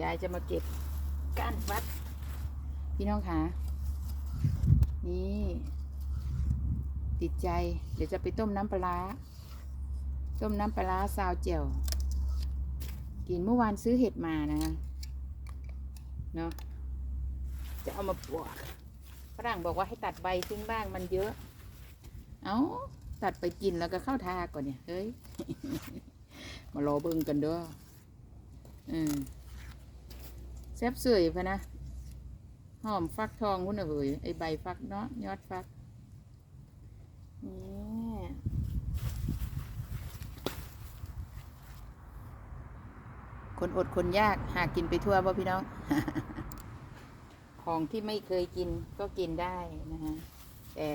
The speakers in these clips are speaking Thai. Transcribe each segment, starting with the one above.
ยายจะมาเก็บก้านฟักพี่น้องคะนี่ ติดใจ เดี๋ยวจะไปต้มน้ำปลาร้าต้มน้ำปลาร้าซาวเจียวกินเมื่อวานซื้อเห็ดมานะเนาะจะเอามาปลวกฝรั่งบอกว่าให้ตัดใบทิ้งบ้างมันเยอะ เอาตัดไปกินแล้วก็เข้าทาก่อนเนี่ย เฮ้ย มารอเบิ่งกันเด้ออืม ซ่บเสยพะนะ หอมฟักทองคุณน่ะเฮ้ยไอใบฟักเนาะยอดฟักนี่คนอดคนยากหากินไปทั่วบ่พี่น้อง ของที่ไม่เคยกินก็กินได้นะฮะแต่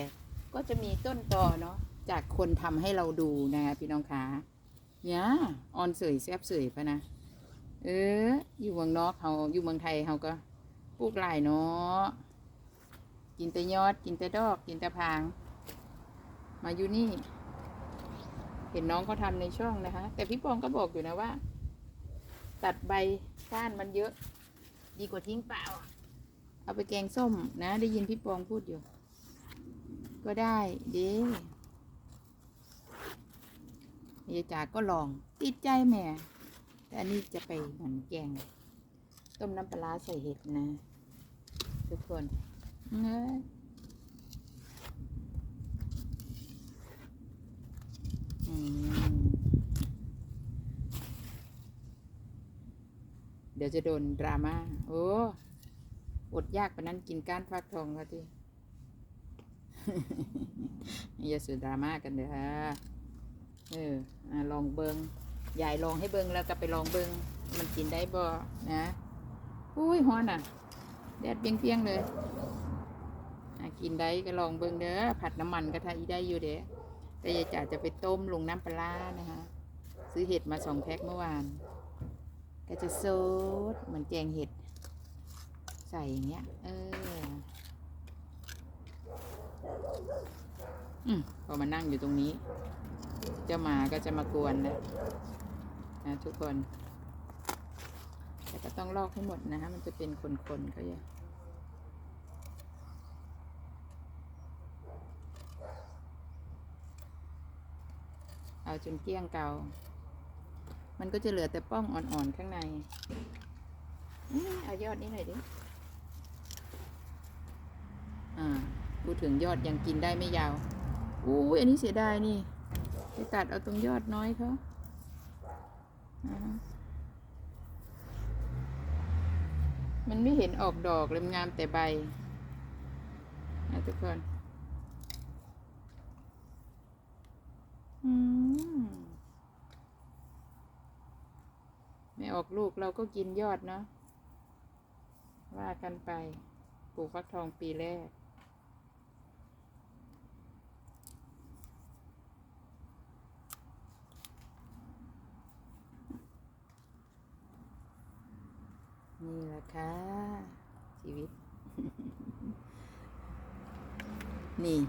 ก็จะมีต้นตอเนาะจากคนทำให้เราดูนะฮะพี่น้องขาเนี่ยออนเสยแซบเสยพะนะ เออ อยู่เมืองนอกเขาอยู่เมืองไทยเขาก็ปลูกหลายเนาะกินแต่ยอด กินแต่ดอก กินแต่พาง มาอยู่นี่ เห็นน้องเขาทำในช่องนะคะ แต่พี่ปองก็บอกอยู่นะว่า ตัดใบก้านมันเยอะ ดีกว่าทิ้งเปล่า เอาไปแกงส้มนะ ได้ยินพี่ปองพูดอยู่ ก็ได้เด้ยายจ๋าก็ลอง ติดใจแม่ แต่อันนี้จะไปเหมือนแกง ต้มน้ำปลาใส่เห็ดนะ ทุกคนเอ้อเดี๋ยวจะโดนดราม่า โอ้ อดยากปนั้นกินก้านฟักทองแล้วที่อย่าสื่อดราม่ากันเด้อเออลองเบิง ยายลองให้เบิงแล้วก็ไปลองเบิงมันกินได้บ่นะอุ้ยฮ้อนอะ แดดเปียงๆเลยอะกินได้ก็ลองเบิงเด้อผัดน้ำมันก็ทาอีได้อยู่เด้อแต่ยายจ๋าจะไปต้มลงน้ำปลานะคะซื้อเห็ดมาสองแพ็คเมื่อวาน ก็จะซดเหมือนแกงเห็ด ใส่อย่างเงี้ย เอออืมพอมานั่งอยู่ตรงนี้ เจ้าหมาก็จะมากวนแล้ว นะทุกคน แต่ก็ต้องลอกให้หมดนะฮะมันจะเป็นคนๆเขาอย่าเอาจนเกลี้ยงเกา มันก็จะเหลือแต่ป้องอ่อนๆข้างในอื้อเอายอดนี้หน่อยดิ อ่าพูดถึงยอดยังกินได้ไม่ยาวอู้ยอันนี้เสียดายนี่ไปตัดเอาตรงยอดน้อยเขาอ่า มันไม่เห็นออกดอกเลยงามแต่ใบนะทุกคนมไม่ออกลูกเราก็กินยอดเนาะว่ากันไปปลูกฟักทองปีแรก ละค่ะชีวิต นี่